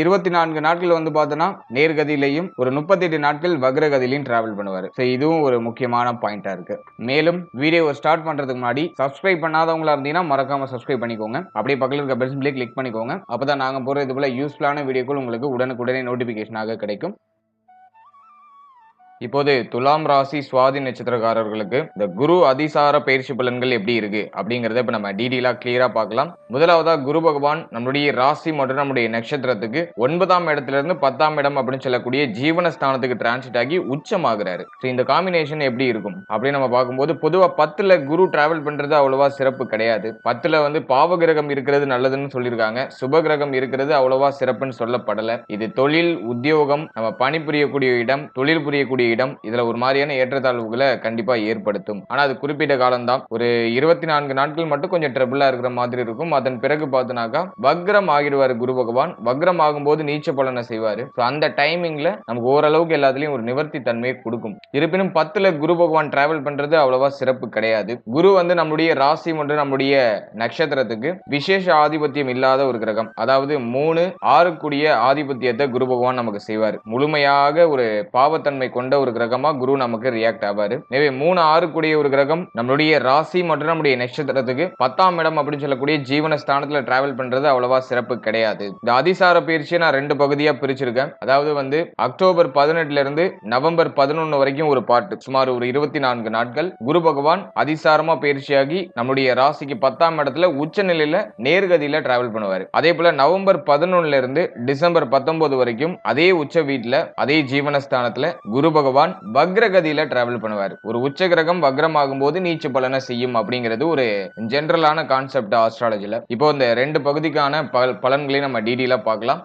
இருபத்தி நான்கு நாட்கள் வந்து பார்த்தோன்னா நேர்கதியிலையும் ஒரு முப்பத்தி எட்டு நாட்கள் வக்ரகதியிலையும் டிராவல் பண்ணுவார். ஸோ இதுவும் ஒரு முக்கியமான பாயிண்டா இருக்கு. மேலும் வீடியோ ஸ்டார்ட் பண்றதுக்கு முன்னாடி சப்ஸ்கிரைப் பண்ணாதவங்களா இருந்தீங்கன்னா மறக்காம சப்ஸ்கிரைப் பண்ணிக்கோங்க. அப்படியே பக்கத்தில் இருக்க பெல் சிம்பிளே கிளிக் பண்ணிக்கோங்க. அப்பதான் நாங்க போற இது போல யூஸ்ஃபுல்லான வீடியோக்கள் உங்களுக்கு உடனுக்குடனே நோட்டிபிகேஷனாக கிடைக்கும். இப்போது துலாம் ராசி சுவாதி நட்சத்திரக்காரர்களுக்கு இந்த குரு அதிசார பயிற்சி பலன்கள் எப்படி இருக்கு அப்படிங்கறத இப்ப நம்ம டீடெயிலா கிளியரா பார்க்கலாம். முதலாவதா குரு பகவான் நம்மளுடைய ராசி மற்றும் நம்முடைய நட்சத்திரத்துக்கு ஒன்பதாம் இடத்துல இருந்து பத்தாம் இடம் அப்படின்னு சொல்லக்கூடிய ஜீவன ஸ்தானத்துக்கு டிரான்சிட் ஆகி உச்சமாகிறாரு. ஸோ இந்த காம்பினேஷன் எப்படி இருக்கும் அப்படின்னு நம்ம பார்க்கும்போது பொதுவா பத்துல குரு டிராவல் பண்றது அவ்வளவா சிறப்பு கிடையாது. பத்துல வந்து பாவ கிரகம் இருக்கிறது நல்லதுன்னு சொல்லியிருக்காங்க. சுப கிரகம் இருக்கிறது அவ்வளவா சிறப்புன்னு சொல்லப்படல. இது தொழில் உத்தியோகம் நம்ம பணிபுரியக்கூடிய இடம் தொழில் புரியக்கூடிய இடம் இதுல ஒரு மாதிரியான ஏற்றத்தாழ்வுகளை கண்டிப்பா ஏற்படுத்தும். ஆனா அது குறிப்பிட்ட காலம்தான். ஒரு இருபத்தி நான்கு நாட்கள் மட்டும் கொஞ்சம் ட்ரபிளா இருக்கிற மாதிரி இருக்கும். அதன் பிறகு பார்த்தினாக்கா வக்ரம் ஆகிடுவாரு குரு பகவான். வக்ரம் ஆகும்போது நீச்ச பலனை செய்வாரு. So அந்த டைமிங்ல நமக்கு ஓரளவுக்கு எல்லாத்துலயும் ஒரு நிவர்த்தி தன்மையை கொடுக்கும். இருப்பினும் பத்துல குரு பகவான் டிராவல் பண்றது அவ்வளவா சிறப்பு கிடையாது. குரு வந்து நம்முடைய ராசி மற்றும் நம்முடைய நட்சத்திரத்துக்கு விசேஷ ஆதிபத்தியம் இல்லாத ஒரு கிரகம். அதாவது மூணு ஆறு கூடிய ஆதிபத்தியத்தை குரு பகவான் நமக்கு செய்வார். முழுமையாக ஒரு பாவத்தன்மை கொண்ட ஒரு கிரகமா குரு நமக்கு ரியாக்ட் ஆவாரு. எனவே மூணு ஆறு கூடிய ஒரு கிரகம் நம்மளுடைய ராசி மற்றும் நம்முடைய நட்சத்திரத்துக்கு பத்தாம் இடம் அப்படின்னு சொல்லக்கூடிய ஜீவன ஸ்தானத்துல டிராவல் பண்றது அவ்வளவா சிறப்பு கிடையாது. இந்த அதிசார பயிற்சியை நான் ரெண்டு பகுதியா பிரிச்சிருக்கேன். அதாவது வந்து அக்டோபர் பதினெட்டுல இருந்து நவம்பர் பதினொன்னு வரைக்கும் ஒரு பாட்டு. சுமார் ஒரு இருபத்தி நான்கு நாட்கள் குரு பகவான் அதிசாரமா பயிற்சியாகி நம்முடைய ராசிக்கு பத்தாம் இடத்துல உச்ச நிலையில நேர்கதியில டிராவல் பண்ணுவாரு. அதே போல நவம்பர் பதினொன்னுல இருந்து டிசம்பர் பத்தொன்பது வரைக்கும் அதே உச்ச வீட்டுல அதே ஜீவனஸ்தானத்துல குரு பகவான் வக்ரகதியில டிராவல் பண்ணுவார். ஒரு உச்ச கிரகம் வக்ரமாகும் ஆகும்போது நீச்சு பலனை செய்யும் அப்படிங்கிறது ஒரு ஜென்ரலான கான்செப்ட் ஆஸ்ட்ராலஜில இப்போ இந்த ரெண்டு பகுதிக்கான பல பலன்களையும் நம்ம டீடெயிலா பார்க்கலாம்.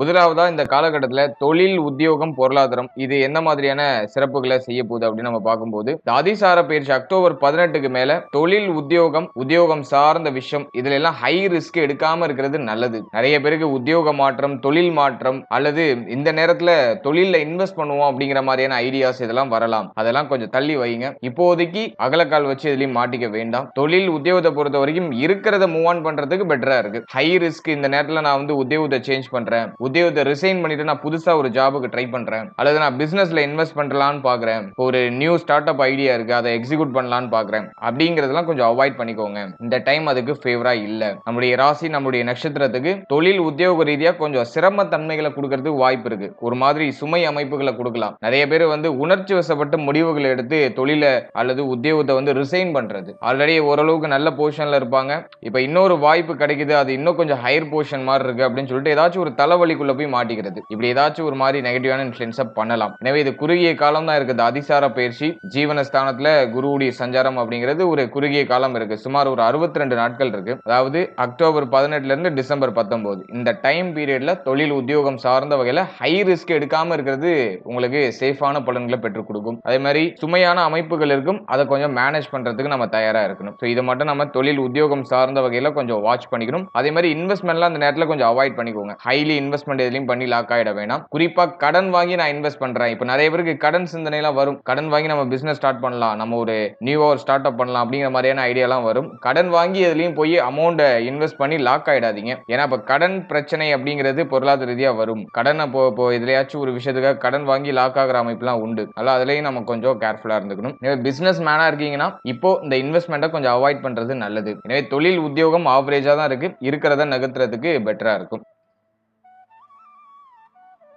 முதலாவதா இந்த காலகட்டத்துல தொழில் உத்தியோகம் பொருளாதாரம் இது என்ன மாதிரியான சிறப்புகளை செய்ய போகுது அப்படின்னு நம்ம பார்க்கும்போது இந்த அதிசார பயிற்சி அக்டோபர் பதினெட்டுக்கு மேல தொழில் உத்தியோகம் உத்தியோகம் சார்ந்த விஷயம் இதுல எல்லாம் ஹை ரிஸ்க் எடுக்காம இருக்கிறது நல்லது. நிறைய பேருக்கு உத்தியோக மாற்றம் தொழில் மாற்றம் அல்லது இந்த நேரத்துல தொழில இன்வெஸ்ட் பண்ணுவோம் அப்படிங்கிற மாதிரியான ஐடியாஸ் இதெல்லாம் வரலாம். அதெல்லாம் கொஞ்சம் தள்ளி வைங்க. இப்போதைக்கு அகலக்கால் வச்சு இதுலயும் மாட்டிக்க வேண்டாம். தொழில் உத்தியோகத்தை பொறுத்த வரைக்கும் இருக்கிறத மூவ் ஆன் பண்றதுக்கு பெட்டரா இருக்கு. ஹை ரிஸ்க் இந்த நேரத்துல நான் வந்து உத்தியோகத்தை சேஞ்ச் பண்றேன். உத்தியோகத்தை ரிசைன் பண்ணிட்டு நான் புதுசா ஒரு ஜாபுக்கு ட்ரை பண்றேன். அல்லது நான் பிசினஸ்ல இன்வெஸ்ட் பண்ணலான்னு பாக்குறேன். ஒரு நியூ ஸ்டார்ட் அப் ஐடியா இருக்கு அதை எக்ஸிக்யூட் பண்ணலான்னு பாக்குறேன். அப்படிங்கறதெல்லாம் கொஞ்சம் அவாய்ட் பண்ணிக்கோங்க. இந்த டைம் அதுக்கு ஃபேவரா இல்ல. நம்முடைய ராசி நம்முடைய நட்சத்திரத்துக்கு தொழில் உத்தியோக ரீதியா கொஞ்சம் சிரம தன்மைகளை கொடுக்கறதுக்கு வாய்ப்பு இருக்கு. ஒரு மாதிரி சுமை அமைப்புகளை கொடுக்கலாம். நிறைய பேர் வந்து உணர்ச்சி வசப்பட்டு முடிவுகளை எடுத்து தொழிலை அல்லது உத்தியோகத்தை வந்து ரிசைன் பண்றது. ஆல்ரெடி ஓரளவுக்கு நல்ல பொசிஷன்ல இருப்பாங்க. இப்ப இன்னொரு வாய்ப்பு கிடைக்குது. அது இன்னும் கொஞ்சம் ஹையர் பொசிஷன் மாதிரி இருக்கு அப்படின்னு சொல்லிட்டு ஏதாச்சும் ஒரு தலைவலி தலைவலிக்குள்ள போய் மாட்டிக்கிறது. இப்படி ஏதாச்சும் ஒரு மாதிரி நெகட்டிவான இன்ஃபுளுன்ஸை பண்ணலாம். எனவே இது குறுகிய காலம் தான் இருக்குது. அதிசார பயிற்சி ஜீவனஸ்தானத்துல குருவுடைய சஞ்சாரம் அப்படிங்கிறது ஒரு குறுகிய காலம் இருக்கு. சுமார் ஒரு அறுபத்தி ரெண்டு நாட்கள் இருக்கு. அதாவது அக்டோபர் பதினெட்டுல இருந்து டிசம்பர் பத்தொன்பது. இந்த டைம் பீரியட்ல தொழில் உத்தியோகம் சார்ந்த வகையில ஹை ரிஸ்க் எடுக்காம இருக்கிறது உங்களுக்கு சேஃபான பலன்களை பெற்றுக் கொடுக்கும். அதே மாதிரி சுமையான அமைப்புகள் இருக்கும். அதை கொஞ்சம் மேனேஜ் பண்றதுக்கு நம்ம தயாரா இருக்கணும். ஸோ இதை மட்டும் நம்ம தொழில் உத்தியோகம் சார்ந்த வகையில கொஞ்சம் வாட்ச் பண்ணிக்கணும். அதே மாதிரி இன்வெஸ்ட்மெண்ட்லாம் அந்த நேரத்தில் கொஞ்சம் அவாய்ட் பண்ணிக்கோங்க. ஹைலி இன்வெஸ்ட் இன்வெஸ்ட்மெண்ட் எதுலையும் பண்ணி லாக் ஆகிட வேணாம். குறிப்பா கடன் வாங்கி நான் இன்வெஸ்ட் பண்றேன். இப்போ நிறைய பேருக்கு கடன் சிந்தனைலாம் வரும். கடன் வாங்கி நம்ம பிசினஸ் ஸ்டார்ட் பண்ணலாம். நம்ம ஒரு நியூ ஒரு ஸ்டார்ட் அப் பண்ணலாம் அப்படிங்கிற மாதிரியான ஐடியாலாம் வரும். கடன் வாங்கி எதுலையும் போய் அமௌண்ட்டை இன்வெஸ்ட் பண்ணி லாக் ஆகிடாதீங்க ஏன்னா இப்போ கடன் பிரச்சனை அப்படிங்கிறது பொருளாதார ரீதியாக வரும். கடன் இப்போ இப்போ எதுலையாச்சும் ஒரு விஷயத்துக்காக கடன் வாங்கி லாக் ஆகிற அமைப்புலாம் உண்டு. அதனால அதுலயும் நம்ம கொஞ்சம் கேர்ஃபுல்லாக இருந்துக்கணும். எனவே பிசினஸ் மேனா இருக்கீங்கன்னா இப்போ இந்த இன்வெஸ்ட்மெண்ட்டை கொஞ்சம் அவாய்ட் பண்ணுறது நல்லது. எனவே தொழில் உத்தியோகம் ஆவரேஜாக தான் இருக்கு. இருக்கிறத நகர்த்துறதுக்கு பெட்டராக இருக்கும்.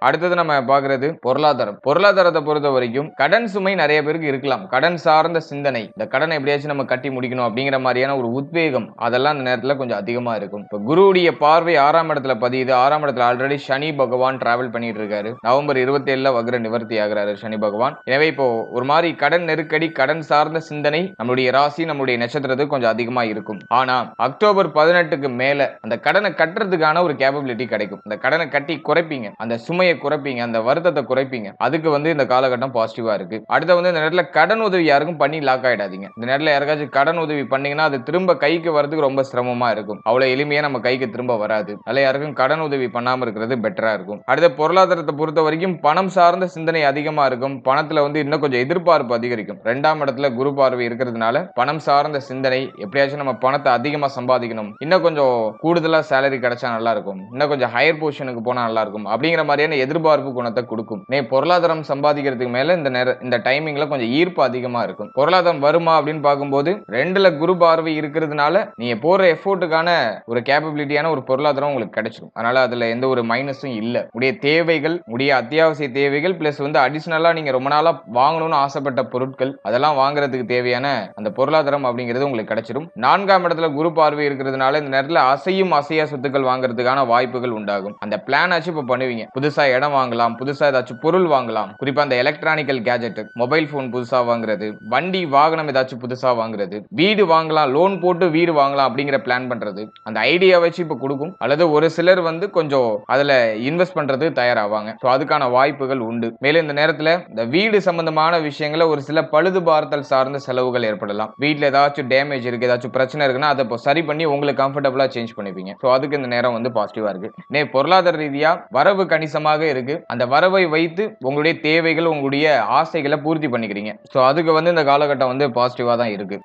அடுத்தது நம்ம பார்க்கறது பொருளாதாரம். பொருளாதாரத்தை பொறுத்த வரைக்கும் கடன் சுமை நிறைய பேருக்கு இருக்கலாம். கடன் சார்ந்த சிந்தனை. இந்த கடனை எப்படியாச்சும் நம்ம கட்டி முடிக்கணும் அப்படிங்கிற மாதிரியான ஒரு உத்வேகம் அதெல்லாம் அந்த நேரத்தில் கொஞ்சம் அதிகமா இருக்கும். இப்போ குருவுடைய பார்வை ஆறாம் இடத்துல பதியுது. ஆறாம் இடத்துல ஆல்ரெடி சனி பகவான் டிராவல் பண்ணிட்டு இருக்காரு. நவம்பர் இருபத்தி ஏழுல வக்ர நிவர்த்தி ஆகிறாரு சனி பகவான். எனவே இப்போ ஒரு மாதிரி கடன் நெருக்கடி கடன் சார்ந்த சிந்தனை நம்மளுடைய ராசி நம்மளுடைய நட்சத்திரத்துக்கு கொஞ்சம் அதிகமா இருக்கும். ஆனா அக்டோபர் பதினெட்டுக்கு மேல அந்த கடனை கட்டுறதுக்கான ஒரு கேப்பபிலிட்டி கிடைக்கும். அந்த கடனை கட்டி குறைப்பீங்க. அந்த சுமையை குறைப்பீங்க அந்த வருத்தத்தை குறைப்பீங்க. அதுக்கு வந்து இந்த காலகட்டம் பாசிட்டிவா இருக்கு. அடுத்த வந்து இந்த நேரத்தில் கடன் உதவி யாருக்கும் பண்ணி லாக் ஆயிடாதீங்க. இந்த நேரத்தில் யாருக்காச்சும் கடன் உதவி பண்ணீங்கன்னா அது திரும்ப கைக்கு வரதுக்கு ரொம்ப சிரமமா இருக்கும். அவ்வளவு எளிமையா நம்ம கைக்கு திரும்ப வராது. அதில் யாருக்கும் கடன் உதவி பண்ணாம இருக்கிறது பெட்டரா இருக்கும். அடுத்த பொருளாதாரத்தை பொறுத்த வரைக்கும் பணம் சார்ந்த சிந்தனை அதிகமா இருக்கும். பணத்துல வந்து இன்னும் கொஞ்சம் எதிர்பார்ப்பு அதிகரிக்கும். ரெண்டாம் இடத்துல குரு பார்வை இருக்கிறதுனால பணம் சார்ந்த சிந்தனை எப்படியாச்சும் நம்ம பணத்தை அதிகமா சம்பாதிக்கணும். இன்னும் கொஞ்சம் கூடுதலா சேலரி கிடைச்சா நல்லா இருக்கும். இன்னும் கொஞ்சம் ஹையர் பொசிஷனுக்கு போனா நல்லா இருக்கும். அப்படிங்கிற மாதிரியான எதிர்பார்ப்பு குணத்தை கொடுக்கும். நே பொருளாதாரம் சம்பாதிக்கிறதுக்கு மேல இந்த நேர இந்த டைமிங்ல கொஞ்சம் ஈர்ப்பு அதிகமா இருக்கும். பொருளாதாரம் வருமா அப்படின்னு பார்க்கும்போது ரெண்டுல குரு பார்வை இருக்கிறதுனால நீங்க போற எஃபோர்ட்டுக்கான ஒரு கேப்பபிலிட்டியான ஒரு பொருளாதாரம் உங்களுக்கு கிடைச்சிடும் அதனால அதுல எந்த ஒரு மைனஸும் இல்ல. உடைய தேவைகள் உடைய அத்தியாவசிய தேவைகள் பிளஸ் வந்து அடிஷனலா நீங்க ரொம்ப நாளா வாங்கணும்னு ஆசைப்பட்ட பொருட்கள் அதெல்லாம் வாங்குறதுக்கு தேவையான அந்த பொருளாதாரம் அப்படிங்கிறது உங்களுக்கு கிடைச்சிடும் நான்காம் இடத்துல குரு பார்வை இருக்கிறதுனால இந்த நேரத்துல அசையும் அசையா சொத்துக்கள் வாங்குறதுக்கான வாய்ப்புகள் உண்டாகும். அந்த பிளான் ஆச்சு இப்ப பண்ணுவீங்க. புதுசா இடம் வாங்கலாம் புதுசா ஏதாச்சும் பொருள் வாங்கலாம். குறிப்பா அந்த எலக்ட்ரானிக்கல் கேஜெட் மொபைல் போன் புதுசா வாங்குறது வண்டி வாகனம் ஏதாச்சும் புதுசா வாங்குறது வீடு வாங்கலாம் லோன் போட்டு வீடு வாங்கலாம் அப்படிங்கிற பிளான் பண்றது அந்த ஐடியா வச்சு இப்ப கொடுக்கும். அல்லது ஒரு சிலர் வந்து கொஞ்சம் அதுல இன்வெஸ்ட் பண்றது தயாராவாங்க. ஸோ அதுக்கான வாய்ப்புகள் உண்டு. மேலும் இந்த நேரத்துல இந்த வீடு சம்பந்தமான விஷயங்களை ஒரு சில பழுது பார்த்தல் சார்ந்த செலவுகள் ஏற்படலாம். வீட்டில் ஏதாச்சும் டேமேஜ் இருக்கு ஏதாச்சும் பிரச்சனை இருக்குன்னா அதை இப்போ சரி பண்ணி உங்களுக்கு கம்ஃபர்டபுளா சேஞ்ச் பண்ணிப்பீங்க. ஸோ அதுக்கு இந்த நேரம் வந்து பாசிட்டிவா இருக்கு. நே பொருளாதார ரீதியா வரவு கணிசமாக இருக்கு. அந்த வரவை வைத்து உங்களுடைய தேவைகள் உங்களுடைய ஆசைகளை பூர்த்தி பண்ணிக்கிறீங்க. ஸோ அதுக்கு வந்து இந்த காலகட்டம் வந்து பாசிட்டிவாக தான் இருக்கு.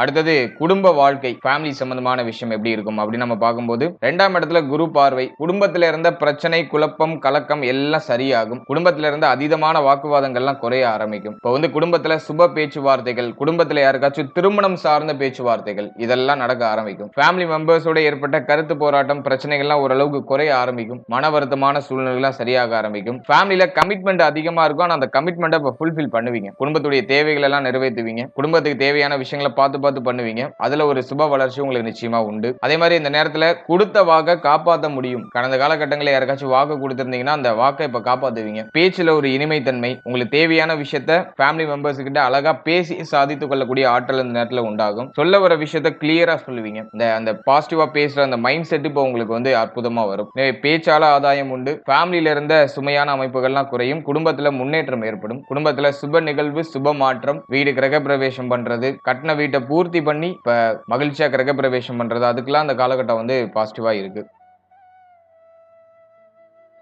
அடுத்தது குடும்ப வாழ்க்கை ஃபேமிலி சம்பந்தமான விஷயம் எப்படி இருக்கும் அப்படின்னு நம்ம பார்க்கும்போது ரெண்டாம் இடத்துல குரு பார்வை குடும்பத்தில் இருந்த பிரச்சனை குழப்பம் கலக்கம் எல்லாம் சரியாகும். குடும்பத்தில் இருந்த அதீதமான வாக்குவாதங்கள்லாம் குறைய ஆரம்பிக்கும். இப்போ வந்து குடும்பத்துல சுப பேச்சுவார்த்தைகள் குடும்பத்துல யாருக்காச்சும் திருமணம் சார்ந்த பேச்சுவார்த்தைகள் இதெல்லாம் நடக்க ஆரம்பிக்கும். ஃபேமிலி மெம்பர்ஸோட ஏற்பட்ட கருத்து போராட்டம் பிரச்சனைகள்லாம் ஓரளவுக்கு குறைய ஆரம்பிக்கும். மன வருத்தமான சூழ்நிலைலாம் சரியாக ஆரம்பிக்கும். ஃபேமிலியில கமிட்மெண்ட் அதிகமா இருக்கும் ஆனால் அந்த கமிட்மெண்ட்டை இப்போ ஃபுல்ஃபில் பண்ணுவீங்க. குடும்பத்துடைய தேவைகள் எல்லாம் நிறைவேற்றுவீங்க. குடும்பத்துக்கு தேவையான விஷயங்களை பார்த்து பார்த்து பண்ணுவீங்க. அதுல ஒரு சுப வளர்ச்சி உங்களுக்கு நிச்சயமா உண்டு. அதே மாதிரி இந்த நேரத்துல கொடுத்த வாக்க காப்பாற்ற முடியும். கடந்த காலகட்டங்களில் யாருக்காச்சும் வாக்கு கொடுத்திருந்தீங்கன்னா அந்த வாக்கை இப்ப காப்பாத்துவீங்க. பேச்சுல ஒரு இனிமைத்தன்மை உங்களுக்கு தேவையான விஷயத்த ஃபேமிலி மெம்பர்ஸ் கிட்ட அழகா பேசி சாதித்துக் கொள்ளக்கூடிய ஆற்றல் இந்த நேரத்துல உண்டாகும். சொல்ல வர விஷயத்த கிளியரா சொல்லுவீங்க. இந்த அந்த பாசிட்டிவா பேசுற அந்த மைண்ட் செட் இப்போ உங்களுக்கு வந்து அற்புதமா வரும். பேச்சால ஆதாயம் உண்டு. ஃபேமிலியில இருந்த சுமையான அமைப்புகள்லாம் குறையும். குடும்பத்துல முன்னேற்றம் ஏற்படும். குடும்பத்துல சுப நிகழ்வு சுப மாற்றம் வீடு கிரக பிரவேசம் பண்றது கட்டின வீட்டை பூர்த்தி பண்ணி இப்போ மகிழ்ச்சியாக கிரகப்பிரவேசம் பண்ணுறது அதுக்கெலாம் அதுக்கெல்லாம் அந்த காலகட்டம் வந்து பாசிட்டிவாக இருக்குது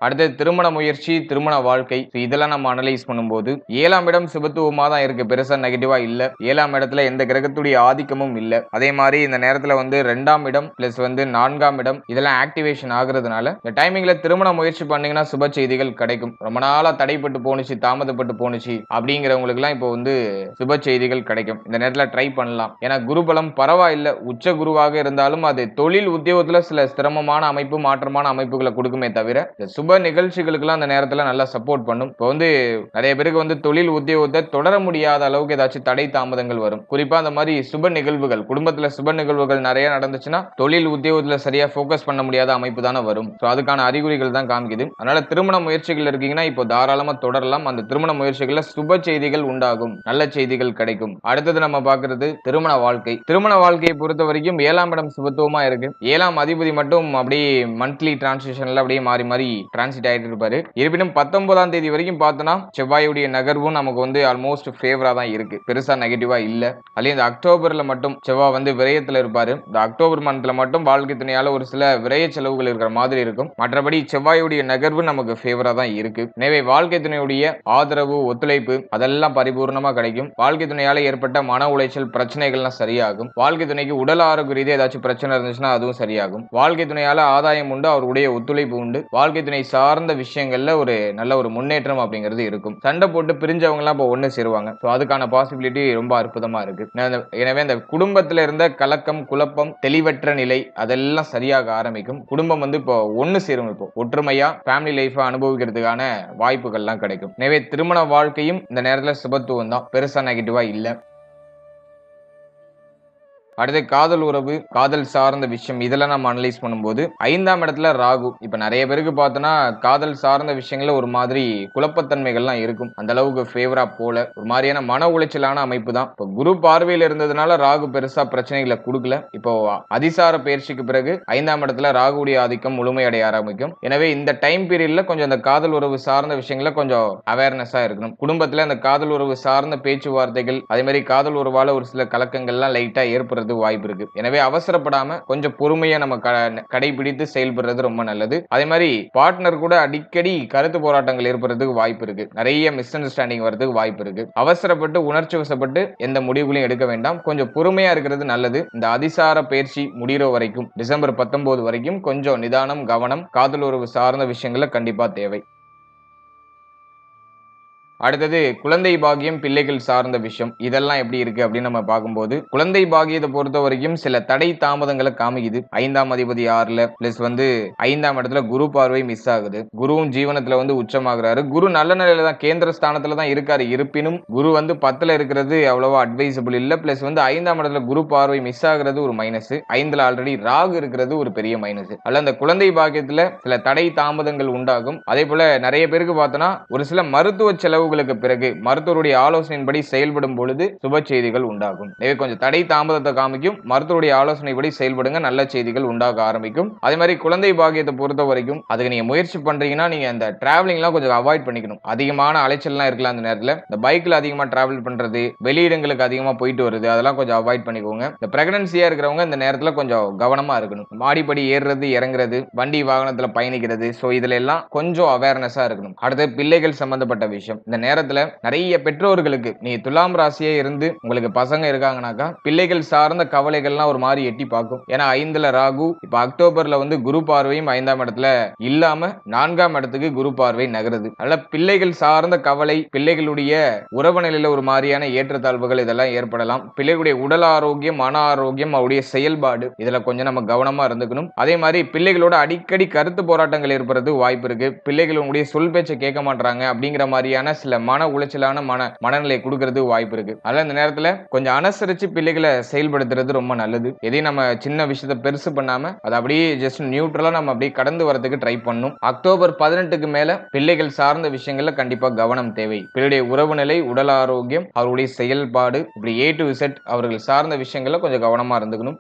அடுத்தது திருமண முயற்சி திருமண வாழ்க்கை. இதெல்லாம் நம்ம அனலைஸ் பண்ணும்போது ஏழாம் இடம் சுபத்துவமாக தான் இருக்கு. பெருசா நெகட்டிவா இல்ல. ஏழாம் இடத்துல எந்த கிரகத்துடைய ஆதிக்கமும் இல்ல. அதே மாதிரி இந்த நேரத்துல வந்து ரெண்டாம் இடம் பிளஸ் வந்து நான்காம் இடம் இதெல்லாம் ஆக்டிவேஷன் ஆகுறதுனால இந்த டைமிங்ல திருமண முயற்சி பண்ணீங்கன்னா சுப செய்திகள் கிடைக்கும். ரொம்ப நாளா தடைப்பட்டு போணுச்சு தாமதப்பட்டு போணுச்சு அப்படிங்கிறவங்களுக்கு எல்லாம் இப்போ வந்து சுப செய்திகள் கிடைக்கும். இந்த நேரத்துல ட்ரை பண்ணலாம். ஏன்னா குருபலம் பரவாயில்ல. உச்ச குருவாக இருந்தாலும் அது தொழில் உத்தியோகத்துல சில சிரமமான அமைப்பு மாற்றமான அமைப்புகளை கொடுக்குமே தவிர இந்த சுப நிகழ்ச்சிகளுக்கெல்லாம் அந்த நேரத்தில் நல்லா சப்போர்ட் பண்ணும். இப்போ வந்து நிறைய பேருக்கு வந்து தொழில் உத்தியோகத்தை தொடர முடியாத அளவுக்கு ஏதாச்சும் தடை தாமதங்கள் வரும். குறிப்பாக அந்த மாதிரி சுப நிகழ்வுகள் குடும்பத்தில் சுப நிகழ்வுகள் நிறைய நடந்துச்சுன்னா தொழில் உத்தியோகத்தில் சரியாக ஃபோக்கஸ் பண்ண முடியாத அமைப்பு தானே வரும். ஸோ அதுக்கான அறிகுறிகள் தான் காமிக்குது. அதனால திருமண முயற்சிகள் இருக்கீங்கன்னா இப்போ தாராளமாக தொடரலாம். அந்த திருமண முயற்சிகளில் சுப செய்திகள் உண்டாகும். நல்ல செய்திகள் கிடைக்கும். அடுத்தது நம்ம பார்க்கறது திருமண வாழ்க்கை. திருமண வாழ்க்கையை பொறுத்த வரைக்கும் ஏழாம் இடம் சுபத்துவமா இருக்கு. ஏழாம் அதிபதி மட்டும் அப்படியே மந்த்லி டிரான்சிஷன்ல அப்படியே மாறி மாறி டிரான்சிட் ஆகிட்டு இருப்பாரு. இருப்பினும் பத்தொன்பதாம் தேதி வரைக்கும் பார்த்தோன்னா செவ்வாயுடைய நகர்வும் நமக்கு வந்து ஆல்மோஸ்ட் ஃபேவரா தான் இருக்கு. பெருசா நெகட்டிவா இல்ல. அதுலயும் இந்த அக்டோபர்ல மட்டும் செவ்வாய் வந்து விரயத்துல இருப்பாரு. இந்த அக்டோபர் மந்த்ல மட்டும் வாழ்க்கை துணையால ஒரு சில விரய செலவுகள் இருக்கிற மாதிரி இருக்கும். மற்றபடி செவ்வாயுடைய நகர்வு நமக்கு ஃபேவரா தான் இருக்கு. எனவே வாழ்க்கை துணையுடைய ஆதரவு ஒத்துழைப்பு அதெல்லாம் பரிபூர்ணமா கிடைக்கும். வாழ்க்கை துணையால ஏற்பட்ட மன உளைச்சல் பிரச்சனைகள்லாம் சரியாகும். வாழ்க்கை துணைக்கு உடல் ஆரோக்கிய ரீதியாக ஏதாச்சும் பிரச்சனை இருந்துச்சுன்னா அதுவும் சரியாகும். வாழ்க்கை துணையால ஆதாயம் உண்டு அவருடைய ஒத்துழைப்பு உண்டு. வாழ்க்கை துணை சார்ந்த விஷயங்கள்ல ஒரு நல்ல ஒரு முன்னேற்றம் அப்படிங்கிறது இருக்கும். சண்டை போட்டு பிரிஞ்சவங்க எல்லாம் இப்போ ஒன்று சேருவாங்க. ஸோ அதுக்கான பாசிபிலிட்டி ரொம்ப அற்புதமா இருக்கு. எனவே அந்த குடும்பத்துல இருந்த கலக்கம் குழப்பம் தெளிவற்ற நிலை அதெல்லாம் சரியாக ஆரம்பிக்கும். குடும்பம் வந்து இப்போ ஒன்று சேரும் இப்போ. ஒற்றுமையா ஃபேமிலி லைஃபை அனுபவிக்கிறதுக்கான வாய்ப்புகள்லாம் கிடைக்கும். எனவே திருமண வாழ்க்கையும் இந்த நேரத்தில் சுபத்துவம் தான் பெருசாக நெகட்டிவாக இல்லை. அடுத்து காதல் உறவு காதல் சார்ந்த விஷயம் இதெல்லாம் நம்ம அனலைஸ் பண்ணும்போது ஐந்தாம் இடத்துல ராகு. இப்போ நிறைய பேருக்கு பார்த்தோன்னா காதல் சார்ந்த விஷயங்கள்ல ஒரு மாதிரி குழப்பத்தன்மைகள்லாம் இருக்கும். அந்த அளவுக்கு ஃபேவரா போல. ஒரு மாதிரியான மன உளைச்சலான அமைப்பு தான். இப்போ குரு பார்வையில் இருந்ததுனால ராகு பெருசா பிரச்சனைகளை கொடுக்கல. இப்போ அதிசார பயிற்சிக்கு பிறகு ஐந்தாம் இடத்துல ராகுடைய ஆதிக்கம் முழுமையடைய ஆரம்பிக்கும். எனவே இந்த டைம் பீரியட்ல கொஞ்சம் அந்த காதல் உறவு சார்ந்த விஷயங்கள கொஞ்சம் அவேர்னஸா இருக்கணும். குடும்பத்துல அந்த காதல் உறவு சார்ந்த பேச்சுவார்த்தைகள் அதே மாதிரி காதல் உறவால ஒரு சில கலக்கங்கள்லாம் லைட்டா ஏற்படுறது வாய்ப்பு இருக்கு. எனவே அவசரப்படாம கொஞ்சம் பொறுமையா நம்ம க- கடைபிடித்து செயல்படுறது ரொம்ப நல்லது. அதே மாதிரி பார்ட்னர் கூட அடிக்கடி கருத்து போராட்டங்கள் ஏற்படுறதுக்கு வாய்ப்பு இருக்கு. நிறைய மிஸ் அண்டர்ஸ்டாண்டிங் வரதுக்கு வாய்ப்பு இருக்கு. அவசரப்பட்டு உணர்ச்சி வசப்பட்டு எந்த முடிவுகளையும் எடுக்க வேண்டாம். கொஞ்சம் பொறுமையா இருக்கிறது நல்லது. இந்த அதிசார பயிற்சி முடிகிற வரைக்கும் டிசம்பர் பத்தொன்பது வரைக்கும் கொஞ்சம் நிதானம் கவனம் காதல் உறவு சார்ந்த விஷயங்கள கண்டிப்பா தேவை. அடுத்தது குழந்தை பாகியம் பிள்ளைகள் சார்ந்த விஷயம். இதெல்லாம் எப்படி இருக்கு அப்படின்னு நம்ம பார்க்கும்போது குழந்தை பாகியத்தை பொறுத்த வரைக்கும் சில தடை தாமதங்களை காமிக்குது. ஐந்தாம் அதிபதி ஆறுல பிளஸ் வந்து ஐந்தாம் இடத்துல குரு பார்வை மிஸ் ஆகுது. குருவும் ஜீவனத்துல வந்து உச்சமாகிறாரு. குரு நல்ல நிலையில தான் கேந்திர ஸ்தானத்துல தான் இருக்காரு. இருப்பினும் குரு வந்து பத்துல இருக்கிறது அவ்வளவா அட்வைசபிள் இல்ல. பிளஸ் வந்து ஐந்தாம் இடத்துல குரு பார்வை மிஸ் ஆகுறது ஒரு மைனஸ் ஐந்துல ஆல்ரெடி ராகு இருக்கிறது ஒரு பெரிய மைனஸ் அல்ல அந்த குழந்தை பாக்கியத்துல சில தடை தாமதங்கள் உண்டாகும். அதே போல நிறைய பேருக்கு பார்த்தோன்னா ஒரு சில மருத்துவ செலவு செலவுகளுக்கு பிறகு மருத்துவருடைய ஆலோசனையின்படி செயல்படும் பொழுது சுப செய்திகள் உண்டாகும். எனவே கொஞ்சம் தடை தாமதத்தை காமிக்கும். மருத்துவருடைய ஆலோசனைப்படி செயல்படுங்க. நல்ல செய்திகள் உண்டாக ஆரம்பிக்கும். அதே மாதிரி குழந்தை பாக்கியத்தை பொறுத்த வரைக்கும் அதுக்கு நீங்க முயற்சி பண்றீங்கன்னா நீங்க அந்த டிராவலிங்லாம் கொஞ்சம் அவாய்ட் பண்ணிக்கணும். அதிகமான அலைச்சல்லாம் இருக்கலாம் அந்த நேரத்தில். இந்த பைக்ல அதிகமா டிராவல் பண்றது வெளியிடங்களுக்கு அதிகமா போயிட்டு வருது அதெல்லாம் கொஞ்சம் அவாய்ட் பண்ணிக்கோங்க. இந்த பிரெக்னன்சியா இருக்கிறவங்க இந்த நேரத்தில் கொஞ்சம் கவனமா இருக்கணும். மாடிப்படி ஏறுறது இறங்குறது வண்டி வாகனத்துல பயணிக்கிறது. ஸோ இதுல எல்லாம் கொஞ்சம் அவேர்னஸா இருக்கணும். அடுத்து பிள்ளைகள் சம்பந்தப்பட்ட விஷயம். இந்த நேரத்துல நிறைய பெற்றோர்களுக்கு நீ துலாம் ராசியே இருந்து உங்களுக்கு பசங்க இருக்காங்கனாக்கா பிள்ளைகள் சார்ந்த கவலைகள்லாம் ஒரு மாதிரி எட்டி பார்க்கும். ஏன்னா ஐந்துல ராகு இப்ப அக்டோபர்ல வந்து குரு பார்வையும் ஐந்தாம் இடத்துல இல்லாம நான்காம் இடத்துக்கு குரு பார்வை நகருது. அதனால பிள்ளைகள் சார்ந்த கவலை பிள்ளைகளுடைய உறவு நிலையில ஒரு மாதிரியான ஏற்றத்தாழ்வுகள் இதெல்லாம் ஏற்படலாம். பிள்ளைகளுடைய உடல் ஆரோக்கியம் மன ஆரோக்கியம் அவருடைய செயல்பாடு இதுல கொஞ்சம் நம்ம கவனமா இருந்துக்கணும். அதே மாதிரி பிள்ளைகளோட அடிக்கடி கருத்து போராட்டங்கள் ஏற்படுறது வாய்ப்பு இருக்கு. பிள்ளைகள் உங்களுடைய சொல் பேச்சை கேட்க மாட்டாங்க அப்படிங்கிற மாதிரியான சில மன உளைச்சலான மன மனநிலை கொடுக்கறது வாய்ப்பு இருக்கு. அதனால இந்த நேரத்துல கொஞ்சம் அனுசரிச்சு பிள்ளைகளை செயல்படுத்துறது ரொம்ப நல்லது. எதையும் நம்ம சின்ன விஷயத்த பெருசு பண்ணாம அதை அப்படியே ஜஸ்ட் நியூட்ரலா நம்ம அப்படியே கடந்து வரதுக்கு ட்ரை பண்ணும். அக்டோபர் பதினெட்டுக்கு மேல பிள்ளைகள் சார்ந்த விஷயங்கள்ல கண்டிப்பா கவனம் தேவை. பிள்ளையுடைய உறவு நிலை உடல் ஆரோக்கியம் அவருடைய செயல்பாடு இப்படி ஏ டு செட் அவர்கள் சார்ந்த விஷயங்கள்ல கொஞ்சம் கவனமா இருந்துக்கணும்.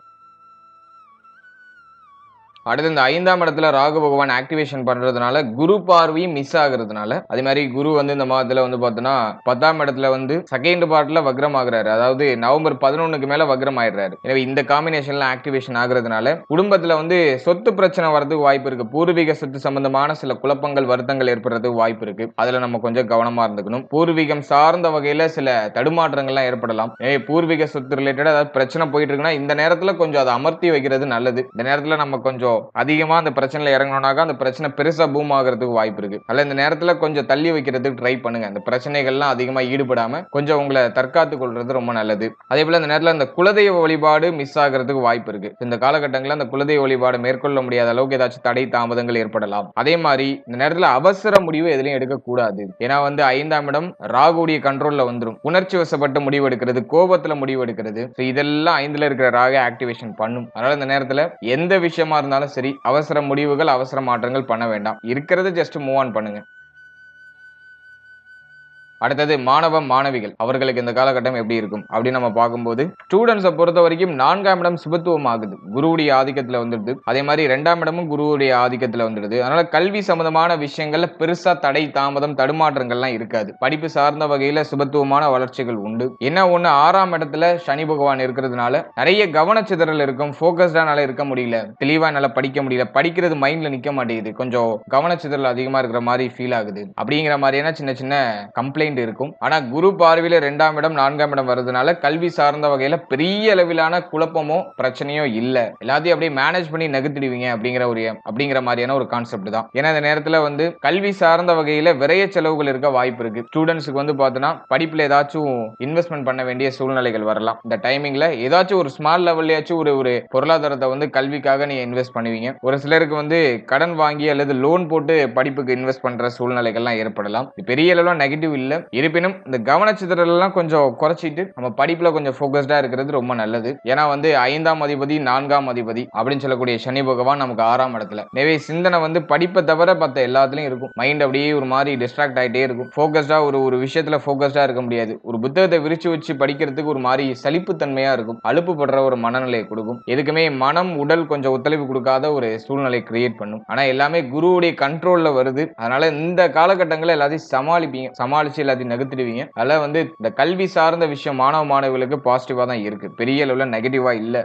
அடுத்து இந்த ஐந்தாம் இடத்துல ராகு பகவான் ஆக்டிவேஷன் பண்றதுனால குரு பார்வையும் மிஸ் ஆகுறதுனால அதே மாதிரி குரு வந்து இந்த மாதத்துல வந்து பார்த்தோன்னா பத்தாம் இடத்துல வந்து செகண்ட் பார்ட்ல வக்ரம் ஆகுறாரு அதாவது நவம்பர் பதினொன்னுக்கு மேல வக்ரம் ஆயிடுறாரு எனவே இந்த காம்பினேஷன்ல ஆக்டிவேஷன் ஆகுறதுனால குடும்பத்துல வந்து சொத்து பிரச்சனை வரதுக்கு வாய்ப்பு இருக்கு. பூர்வீக சொத்து சம்பந்தமான சில குழப்பங்கள் வருத்தங்கள் ஏற்படுறதுக்கு வாய்ப்பு இருக்கு. அதுல நம்ம கொஞ்சம் கவனமா இருந்துக்கணும். பூர்வீகம் சார்ந்த வகையில சில தடுமாற்றங்கள்லாம் ஏற்படலாம். எனவே பூர்வீக சொத்து ரிலேட்டட் அதாவது பிரச்சனை போயிட்டு இருக்குன்னா இந்த நேரத்துல கொஞ்சம் அதை அமர்த்தி வைக்கிறது நல்லது. இந்த நேரத்துல நம்ம கொஞ்சம் அதிகமா அந்த பிரச்சனையில இறங்கணும்னாக்கா அந்த பிரச்சனை பெருசா பூம் ஆகிறதுக்கு வாய்ப்பு இருக்கு. அதில் இந்த நேரத்துல கொஞ்சம் தள்ளி வைக்கிறதுக்கு ட்ரை பண்ணுங்க. அந்த பிரச்சனைகள்லாம் அதிகமா ஈடுபடாம கொஞ்சம் உங்களை தற்காத்து கொள்றது ரொம்ப நல்லது. அதே போல இந்த நேரத்துல அந்த குலதெய்வ வழிபாடு மிஸ் ஆகிறதுக்கு வாய்ப்பு இருக்கு. இந்த காலகட்டங்களில் அந்த குலதெய்வ வழிபாடு மேற்கொள்ள முடியாத அளவுக்கு ஏதாச்சும் தடை தாமதங்கள் ஏற்படலாம். அதே மாதிரி இந்த நேரத்துல அவசர முடிவு எதுலையும் எடுக்கக்கூடாது. ஏன்னா வந்து ஐந்தாம் இடம் ராகுடைய கண்ட்ரோல்ல வந்துடும் உணர்ச்சி வசப்பட்டு முடிவு எடுக்கிறது கோபத்துல முடிவு எடுக்கிறது. இதெல்லாம் ஐந்துல இருக்கிற ராக ஆக்டிவேஷன் பண்ணும். அதனால இந்த நேரத்துல எந்த விஷயமா இருந்தாலும் சரி அவசர முடிவுகள் அவசர மாற்றங்கள் பண்ண வேண்டாம். இருக்கிறத ஜஸ்ட் மூவ் ஆன் பண்ணுங்க. அடுத்தது மாணவ மாணவிகள். அவர்களுக்கு இந்த காலகட்டம் எப்படி இருக்கும்? அப்படின்னு நம்ம பார்க்கும்போது ஸ்டூடெண்ட்ஸை பொறுத்த வரைக்கும் நான்காம் இடம் சுபத்துவம் ஆகுது. குருவுடைய ஆதிக்கத்தில் வந்துடுது. அதே மாதிரி ரெண்டாம் இடமும் குருவுடைய ஆதிக்கத்தில் வந்துடுது. அதனால கல்வி சம்பந்தமான விஷயங்கள்ல பெருசா தடை தாமதம் தடுமாற்றங்கள்லாம் இருக்காது. படிப்பு சார்ந்த வகையில சுபத்துவமான வளர்ச்சிகள் உண்டு. என்ன ஒண்ணு ஆறாம் இடத்துல சனி பகவான் இருக்கிறதுனால நிறைய கவனச்சிதறல் இருக்கும். ஃபோக்கஸ்டானால இருக்க முடியல. தெளிவா என்னால் படிக்க முடியல. படிக்கிறது மைண்ட்ல நிக்க மாட்டேங்குது. கொஞ்சம் கவனச்சிதறல் அதிகமா இருக்கிற மாதிரி ஃபீல் ஆகுது. அப்படிங்கிற மாதிரியான சின்ன சின்ன கம்ப்ளைண்ட் இருக்கும். ஆனா குரு பார்வையில ரெண்டாம் இடம் நான்காம் இடம் வர்றதுனால கல்வி சார்ந்த வகையில பெரிய அளவிலான குழப்பமோ பிரச்சனையோ இல்ல. எல்லாத்தையும் அப்படியே மேனேஜ் பண்ணி நகர்த்திடுவீங்க அப்படிங்கிற ஒரு அப்படிங்கிற மாதிரியான ஒரு கான்செப்ட் தான். ஏன்னா இந்த நேரத்துல வந்து கல்வி சார்ந்த வகையில விரைய செலவுகள் இருக்க வாய்ப்பு இருக்கு. ஸ்டூடெண்ட்ஸுக்கு வந்து பார்த்தோன்னா படிப்புல ஏதாச்சும் இன்வெஸ்ட்மெண்ட் பண்ண வேண்டிய சூழ்நிலைகள் வரலாம். இந்த டைமிங்ல ஏதாச்சும் ஒரு ஸ்மால் லெவல்லையாச்சும் ஒரு ஒரு பொருளாதாரத்தை வந்து கல்விக்காக நீங்க இன்வெஸ்ட் பண்ணுவீங்க. ஒரு சிலருக்கு வந்து கடன் வாங்கி அல்லது லோன் போட்டு படிப்புக்கு இன்வெஸ்ட் பண்ற சூழ்நிலைகள்லாம் ஏற்படலாம். பெரிய அளவில் நெகட்டிவ் இல்லை. இருப்பினும் இந்த கவனச்சிதறலாம் கொஞ்சம் குறைச்சிட்டு நம்ம படிப்புல கொஞ்சம் ஃபோக்கஸ்டா இருக்கிறது ரொம்ப நல்லது. ஏன்னா வந்து ஐந்தாம் அதிபதி நான்காம் அதிபதி அப்படின்னு சொல்லக்கூடிய சனி பகவான் நமக்கு ஆறாம் இடத்துல. எனவே சிந்தனை வந்து படிப்பை தவிர பத்த எல்லாத்துலயும் இருக்கும். மைண்ட் அப்படியே ஒரு மாதிரி டிஸ்ட்ராக்ட் ஆயிட்டே இருக்கும். ஃபோக்கஸ்டா ஒரு ஒரு விஷயத்துல ஃபோக்கஸ்டா இருக்க முடியாது. ஒரு புத்தகத்தை விரிச்சு வச்சு படிக்கிறதுக்கு ஒரு மாதிரி சலிப்புத்தன்மையாக இருக்கும். அலுப்புப்படுற ஒரு மனநிலையை கொடுக்கும். எதுக்குமே மனம் உடல் கொஞ்சம் ஒத்துழைப்பு கொடுக்காத ஒரு சூழ்நிலை கிரியேட் பண்ணும். ஆனா எல்லாமே குருவுடைய கண்ட்ரோல்ல வருது. அதனால இந்த காலகட்டங்களில் எல்லாத்தையும் சமாளிப்பீங்க. சமாளிச்சு எல்லாத்தையும் நகர்த்திடுவீங்க. அதெல்லாம் வந்து இந்த கல்வி சார்ந்த விஷயம் மாணவ மாணவிகளுக்கு பாசிட்டிவா தான் இருக்கு. பெரிய அளவில் நெகட்டிவா இல்லை.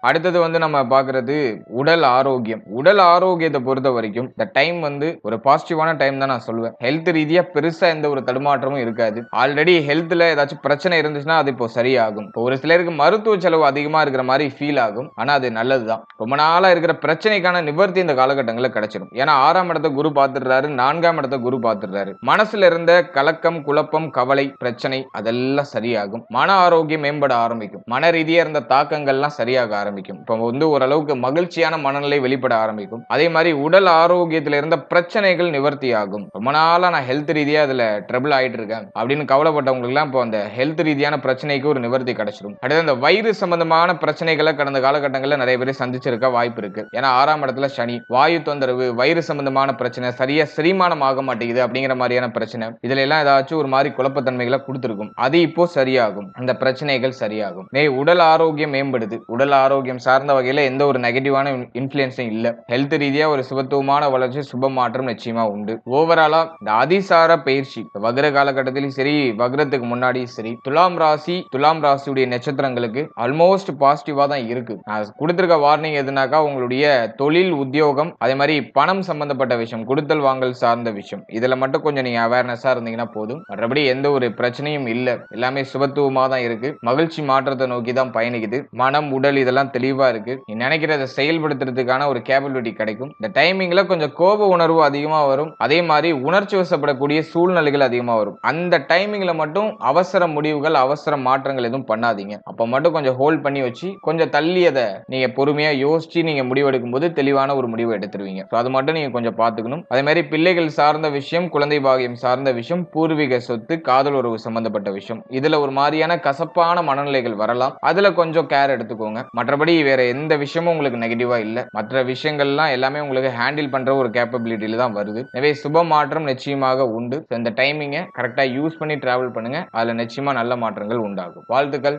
அடுத்தது வந்து நம்ம பார்க்கறது உடல் ஆரோக்கியம். உடல் ஆரோக்கியத்தை பொறுத்த வரைக்கும் இந்த டைம் வந்து ஒரு பாசிட்டிவான டைம் தான் நான் சொல்லுவேன். ஹெல்த் ரீதியா பெருசா எந்த ஒரு தடுமாற்றமும் இருக்காது. ஆல்ரெடி ஹெல்த்ல ஏதாச்சும் பிரச்சனை இருந்துச்சுன்னா அது இப்போ சரியாகும். இப்போ ஒரு சிலருக்கு மருத்துவ செலவு அதிகமா இருக்கிற மாதிரி ஃபீல் ஆகும். ஆனா அது நல்லதுதான். ரொம்ப நாளா இருக்கிற பிரச்சனைக்கான நிவர்த்தி இந்த காலகட்டங்களில் கிடைச்சிடும் ஏன்னா ஆறாம் இடத்த குரு பார்த்துடுறாரு நான்காம் இடத்த குரு பார்த்துடுறாரு. மனசுல இருந்த கலக்கம் குழப்பம் கவலை பிரச்சனை அதெல்லாம் சரியாகும். மன ஆரோக்கியம் மேம்பட ஆரம்பிக்கும். மன ரீதியா இருந்த தாக்கங்கள்லாம் சரியாக ஆரம்பிக்கும். இப்போ வந்து ஓரளவுக்கு மகிழ்ச்சியான மனநிலை வெளிப்பட ஆரம்பிக்கும். அதே மாதிரி உடல் ஆரோக்கியத்தில் இருந்த பிரச்சனைகள் நிவர்த்தி ஆகும் ரொம்ப நாளாக நான் ஹெல்த் ரீதியாக அதுல ட்ரபிள் ஆயிட்டு இருக்கேன். அப்படின்னு கவலைப்பட்டவங்களுக்குலாம் இப்போ அந்த ஹெல்த் ரீதியான பிரச்சனைக்கு ஒரு நிவர்த்தி கிடைச்சிடும். அடுத்து அந்த வயிறு சம்பந்தமான பிரச்சனைகளை கடந்த காலகட்டங்களில் நிறைய பேர் சந்திச்சிருக்க வாய்ப்பு இருக்கு. ஏன்னா ஆறாம் இடத்துல சனி வாயு தொந்தரவு வயிறு சம்பந்தமான பிரச்சனை சரியா செரிமானம் ஆக மாட்டேங்குது அப்படிங்கிற மாதிரியான பிரச்சனை. இதுல எல்லாம் ஏதாச்சும் ஒரு மாதிரி குழப்பத்தன்மைகளை கொடுத்துருக்கும். அது இப்போ சரியாகும். அந்த பிரச்சனைகள் சரியாகும். நே உடல் ஆரோக்கியம் மேம்படுது. உடல் ஆரோக்கியம் சார்ந்த வகையில் எந்த ஒரு நெகட்டிவான இன்ஃப்ளூயன்ஸும் இல்ல. ஹெல்த் ரீதியா ஒரு சுபத்துவமான வளர்ச்சி சுப மாற்றம் நிச்சயமா உண்டு. ஓவராலா இந்த அதிசார பயிற்சி வக்ர காலகட்டத்திலும் சரி வக்ரத்துக்கு முன்னாடியும் சரி துலாம் ராசி துலாம் ராசியுடைய நட்சத்திரங்களுக்கு ஆல்மோஸ்ட் பாசிட்டிவாக தான் இருக்கு. நான் கொடுத்திருக்க வார்னிங் எதுனாக்கா உங்களுடைய தொழில் உத்தியோகம் அதே மாதிரி பணம் சம்பந்தப்பட்ட விஷயம் கொடுத்தல் வாங்கல் சார்ந்த விஷயம். இதுல மட்டும் கொஞ்சம் நீங்க அவேர்னஸா இருந்தீங்கன்னா போதும். மற்றபடி எந்த ஒரு பிரச்சனையும் இல்லை. எல்லாமே சுபத்துவமாக தான் இருக்கு. மகிழ்ச்சி மாற்றத்தை நோக்கி தான் பயணிக்குது. மனம் உடல் இதெல்லாம் தெளிவா இருக்கு. நீ நினைக்கிறத செயல்படுத்துறதுக்கான ஒரு கேபிலிட்டி கிடைக்கும். இந்த டைமிங்ல கொஞ்சம் கோப உணர்வு அதிகமா வரும். அதே மாதிரி உணர்ச்சி வசப்படக்கூடிய சூழ்நிலைகள் அதிகமா வரும். அந்த டைமிங்ல மட்டும் அவசர முடிவுகள் அவசர மாற்றங்கள் எதுவும் பண்ணாதீங்க. அப்போ மட்டும் கொஞ்சம் ஹோல்ட் பண்ணி வச்சு கொஞ்சம் தள்ளி அதை நீங்க பொறுமையா யோசிச்சு நீங்க முடிவெடுக்கும் போது தெளிவான ஒரு முடிவு எடுத்துருவீங்க. ஸோ அது மட்டும் நீங்க கொஞ்சம் பார்த்துக்கணும். அதே மாதிரி பிள்ளைகள் சார்ந்த விஷயம் குழந்தை பாகியம் சார்ந்த விஷயம் பூர்வீக சொத்து காதல் உறவு சம்பந்தப்பட்ட விஷயம். இதுல ஒரு மாதிரியான கசப்பான மனநிலைகள் வரலாம். அதுல கொஞ்சம் கேர் எடுத்துக்கோங்க. மற்ற மற்றபடி வேற எந்த விஷயமும் உங்களுக்கு நெகட்டிவா இல்ல. மற்ற விஷயங்கள்லாம் எல்லாமே உங்களுக்கு ஹேண்டில் பண்ற ஒரு கேப்பபிலிட்டியில தான் வருது. எனவே சுப மாற்றம் நிச்சயமாக உண்டு. இந்த டைமிங்கை கரெக்டா யூஸ் பண்ணி டிராவல் பண்ணுங்க. அதுல நிச்சயமா நல்ல மாற்றங்கள் உண்டாகும். வாழ்த்துக்கள்.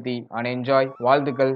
healthy and enjoy வாழ்த்துக்கள்